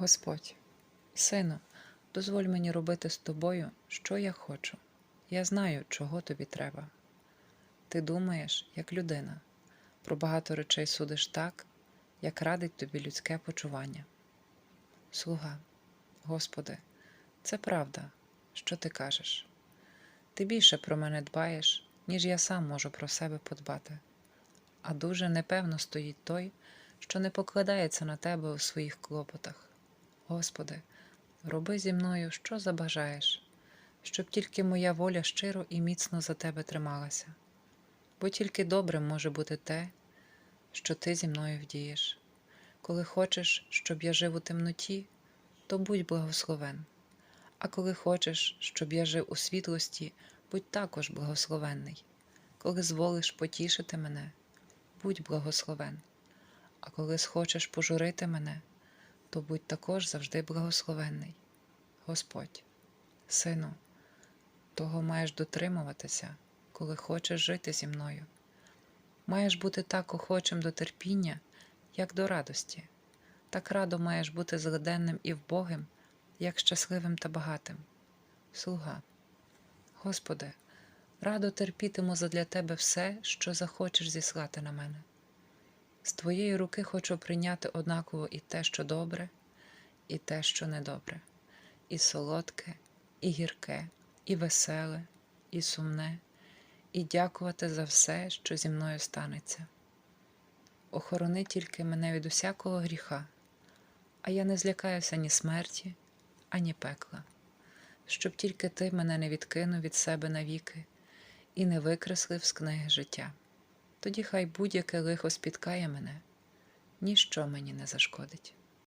Господь, сину, дозволь мені робити з тобою, що я хочу. Я знаю, чого тобі треба. Ти думаєш, як людина, про багато речей судиш так, як радить тобі людське почування. Слуга, Господи, це правда, що ти кажеш. Ти більше про мене дбаєш, ніж я сам можу про себе подбати. А дуже непевно стоїть той, що не покладається на тебе у своїх клопотах. Господи, роби зі мною, що забажаєш, щоб тільки моя воля щиро і міцно за тебе трималася, бо тільки добрим може бути те, що ти зі мною вдієш. Коли хочеш, щоб я жив у темноті, то будь благословен. А коли хочеш, щоб я жив у світлості, будь також благословенний. Коли зволиш потішити мене, будь благословен. А коли схочеш пожурити мене, то будь також завжди благословенний. Господь, сину, того маєш дотримуватися, коли хочеш жити зі мною. Маєш бути так охочим до терпіння, як до радості, так радо маєш бути злиденним і вбогим, як щасливим та багатим. Слуга, Господи, радо терпітиму задля Тебе все, що захочеш зіслати на мене. З Твоєї руки хочу прийняти однаково і те, що добре, і те, що недобре, і солодке, і гірке, і веселе, і сумне, і дякувати за все, що зі мною станеться. Охорони тільки мене від усякого гріха, а я не злякаюся ні смерті, ані пекла, щоб тільки ти мене не відкинув від себе навіки і не викреслив з книги життя. Тоді хай будь-яке лихо спіткає мене, ніщо мені не зашкодить.